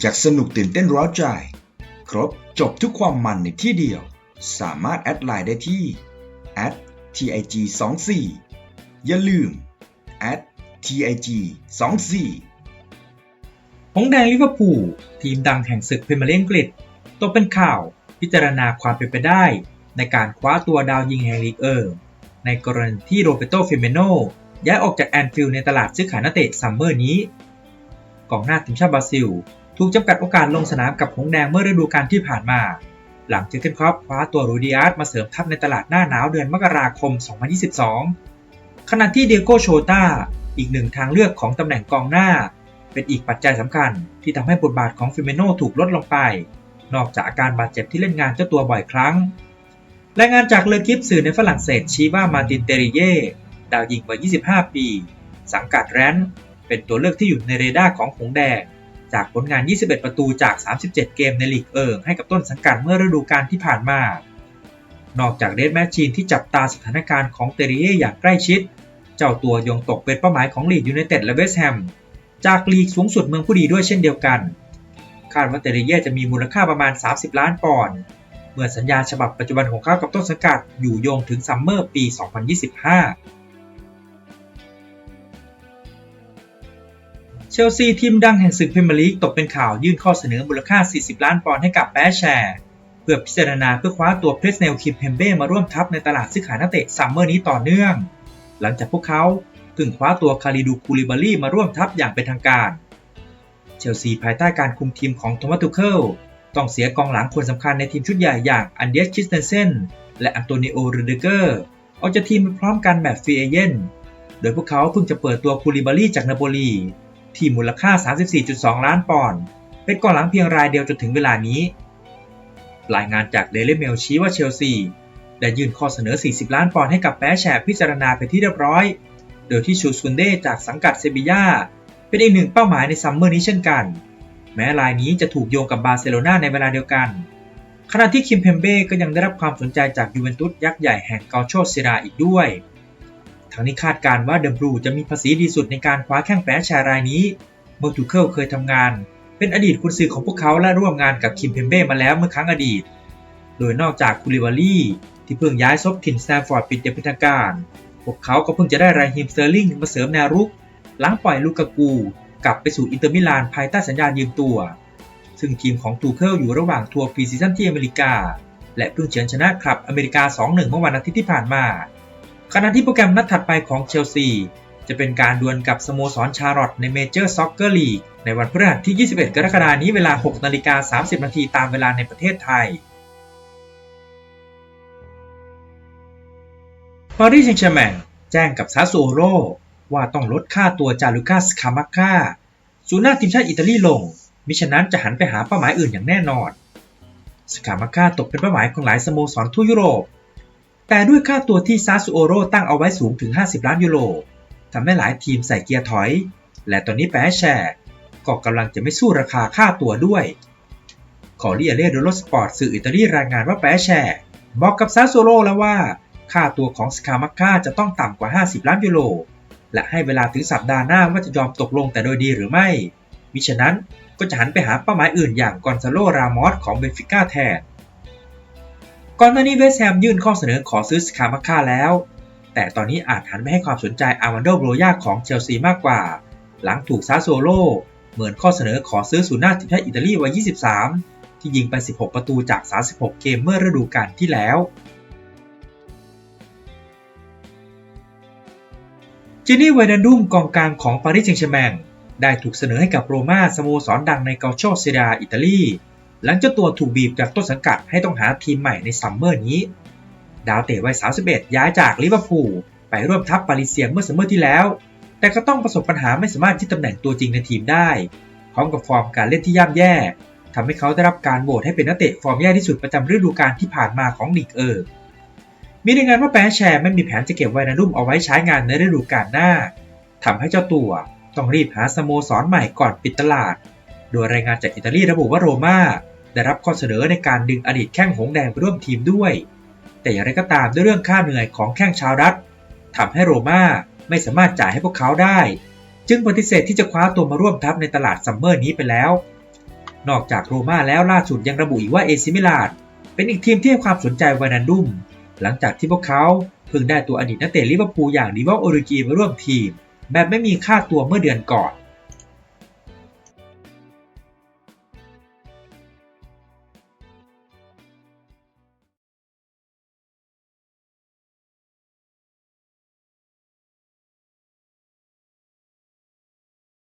อยากสนุกตื่นเต้นร้าวใจ ครบจบทุกความมันในที่เดียว สามารถแอดไลน์ได้ที่ @tig 2 4 อย่าลืม @tig 2 4 หงส์แดงลิเวอร์พูลทีมดังแห่งศึกพรีเมียร์ลีกอังกฤษตกเป็นข่าวพิจารณาความเป็นไปได้ ในการคว้าตัวดาวยิงแห่งลีกเออร์ในกรณีที่โรเบโตฟิเมโนย้ายออกจากแอนฟิลด์ในตลาดซื้อขายนักเตะซัมเมอร์นี้กองหน้าทีมชาติบราซิล ถูกจำกัดโอกาสลงสนามกับหงแดงเมื่อฤดูกาลที่ผ่านมา หลังเจอร์เกนครอปคว้าตัวรูดิอาร์ตมาเสริมทัพในตลาดหน้าหนาวเดือนมกราคม 2022 ขณะที่เดียโกโชตาอีกหนึ่งทางเลือกของตำแหน่งกองหน้า เป็นอีกปัจจัยสำคัญที่ทำให้บทบาทของฟิเมโนถูกลดลงไป นอกจากอาการบาดเจ็บที่เล่นงานเจ้าตัวบ่อยครั้งรายงานจากเลอกิฟสื่อในฝรั่งเศสชี้ว่ามาตินเตริเย่ดาวยิงวัย 25 ปี สังกัดแรนท์เป็นตัวเลือกที่อยู่ในเรดาร์ของหงแดง จากผลงาน 21 ประตูจาก 37 เกมในลีกเอิงให้กับต้นสังกัดเมื่อฤดูกาลที่ผ่านมา นอกจากเดดแมชชีนที่จับตาสถานการณ์ของเตริเย่อย่างใกล้ชิด เจ้าตัวยังตกเป็นเป้าหมายของลีดยูไนเต็ดและเวสต์แฮมจากลีกสูงสุดเมืองผู้ดีด้วยเช่นเดียวกัน คาดว่าเตริเย่จะมีมูลค่าประมาณ 30 ล้านปอนด์เมื่อสัญญาฉบับปัจจุบันของเขากับต้นสังกัดอยู่โยงถึงซัมเมอร์ปี 2025 เชลซีทีมดังแห่งศึกพรีเมียร์ลีกตกเป็นข่าวยื่นข้อเสนอมูลค่า 40 ล้านปอนด์ให้กับแปแชร์เพื่อพิจารณาเพื่อคว้าตัวเพรสเนลคิมเพมเบ้มาร่วมทัพในตลาดซื้อขายนักเตะซัมเมอร์นี้ต่อเนื่อง หลังจากพวกเขาเพิ่งคว้าตัวคาริดูคูลิบารีมาร่วมทัพอย่างเป็นทางการ เชลซีภายใต้การคุมทีมของโทมัสตูเคิลต้องเสียกองหลังคนสำคัญในทีมชุดใหญ่อย่างอันเดียสชิสเตนเซนและอันโตนิโอรูเดเกอร์ออกจากทีมพร้อมกันแบบฟรีเอเจนต์โดยพวกเขาเพิ่งจะเปิดตัวคูลิบารีจากนาโปลี ที่มูลค่า 34.2 ล้านปอนด์เป็นกองหลังเพียงรายเดียวจนถึงเวลานี้ รายงานจากเดลิเมลชี้ว่าเชลซีได้ยื่นข้อเสนอ 40 ล้านปอนด์ให้กับแปแชร์พิจารณาไปที่เรียบร้อย โดยที่ชูซุนเดจากสังกัดเซบียาเป็นอีกหนึ่งเป้าหมายในซัมเมอร์นี้เช่นกัน แม้รายนี้จะถูกโยงกับบาร์เซโลนาในเวลาเดียวกัน ขณะที่คิมเพมเบ้ก็ยังได้รับความสนใจจากยูเวนตุสยักษ์ใหญ่แห่งเกาโชเซราอีกด้วย ทั้งนี้คาดการว่าเดมบรูจะมีภาษีดีสุดในการคว้าแข้งแปแชร์รายนี้เมื่อทูเคิลเคยทำงาน เป็นอดีตกุนซือของพวกเขาและร่วมงานกับคิมเพมเบ้มาแล้วเมื่อครั้งอดีต โดยนอกจากคูลิบารีที่เพิ่งย้ายซบถิ่นแตมฟอร์ดปิดเป็นทางการ พวกเขาก็เพิ่งจะได้ไรฮิมเซอร์ลิงมาเสริมแนวรุก หลังปล่อยลูกากูกลับไปสู่อินเตอร์มิลานภายใต้สัญญายืมตัว ซึ่งทีมของทูเคิลอยู่ระหว่างทัวร์พรีซีซั่นที่อเมริกา และเพิ่งเฉือนชนะคลับอเมริกา 2-1 เมื่อวันอาทิตย์ที่ผ่านมา ขณะที่โปรแกรมนัดถัดไปของเชลซี จะเป็นการดวลกับสโมสรชาร์ลอตในเมเจอร์ซ็อกเกอร์ลีกในวันพฤหัสที่ 21 กรกฎาคมนี้เวลา 6 นาฬิกา 30 นาทีตามเวลาในประเทศไทยปารีสแซงต์แชร์แมงแจ้งกับซาโซโรว่าต้องลดค่าตัวจารุก้าสคามาก้าสูน่าทีมชาติอิตาลีลง มิฉะนั้นจะหันไปหาเป้าหมายอื่นอย่างแน่นอนสคามาก้าตกเป็นเป้าหมายของหลายสโมสรทั่วยุโรป แต่ด้วยค่าตัวที่ซาซูโอโรตั้งเอาไว้สูงถึง 50 ล้านยูโรทำให้หลายทีมใส่เกียร์ถอย และตอนนี้แปแชร์ก็กำลังจะไม่สู้ราคาค่าตัวด้วยขอเรียเล่โดโลสปอร์ตสื่ออิตาลีรายงานว่าแปแชร์บอกกับซาโซโรแล้วว่า ค่าตัวของสคามักค่าจะต้องต่ำกว่า 50 ล้านยูโรและให้เวลาถึงสัปดาห์หน้าว่าจะยอมตกลงแต่โดยดีหรือไม่มิฉะนั้นก็จะหันไปหาเป้าหมายอื่นอย่างกอนซาโลรามอสของเบนฟิก้าแทน ก่อนหน้านี้เวสแฮมยื่นข้อเสนอขอซื้อสคามักค่าแล้ว แต่ตอนนี้อาจหันไปให้ความสนใจอาวันโดโบรยาของเชลซีมากกว่า หลังถูกซาโซโลเหมือนข้อเสนอขอซื้อศูนย์หน้าทีมชาติอิตาลีวัย 23 ที่ยิงไป 16 ประตูจาก 36 เกมเมื่อฤดูกาลที่แล้วจินี่ไวดันดุมกองกลางของปารีสแซงต์แชร์แมงได้ถูกเสนอให้กับโรม่าสโมสรดังในเกาโชเซดาอิตาลี หลังเจ้าตัวถูกบีบจากต้นสังกัดให้ต้องหาทีมใหม่ในซัมเมอร์นี้ ดาวเตะวัย 31 ย้ายจากลิเวอร์พูลไปร่วมทัพปารีเซียเมื่อซัมเมอร์ที่แล้ว แต่ก็ต้องประสบปัญหาไม่สามารถยึดตำแหน่งตัวจริงในทีมได้ พร้อมกับฟอร์มการเล่นที่ย่ำแย่ทำให้เขาได้รับการโหวตให้เป็นนักเตะฟอร์มแย่ที่สุดประจำฤดูกาลที่ผ่านมาของลีกเออร์มีรายงานว่าแปรแชร์ไม่มีแผนจะเก็บไวนาดุมเอาไว้ใช้งานในฤดูกาลหน้าทำให้เจ้าตัวต้องรีบหาสโมสรใหม่ก่อนปิดตลาด โดยรายงานจากอิตาลีระบุว่าโรม่าได้รับข้อเสนอในการดึงอดีตแข้งหงแดงไปร่วมทีมด้วย แต่อย่างไรก็ตามด้วยเรื่องค่าเหนื่อยของแข้งชาวรัฐทำให้โรม่าไม่สามารถจ่ายให้พวกเขาได้ จึงปฏิเสธที่จะคว้าตัวมาร่วมทัพในตลาดซัมเมอร์นี้ไปแล้ว นอกจากโรม่าแล้วล่าสุดยังระบุอีกว่าเอซิมิลานเป็นอีกทีมที่ให้ความสนใจวานันดุม หลังจากที่พวกเขาเพิ่งได้ตัวอดีตนักเตะลิเวอร์พูลอย่างดิวอลโอริกีมาร่วมทีม แบบไม่มีค่าตัวเมื่อเดือนก่อน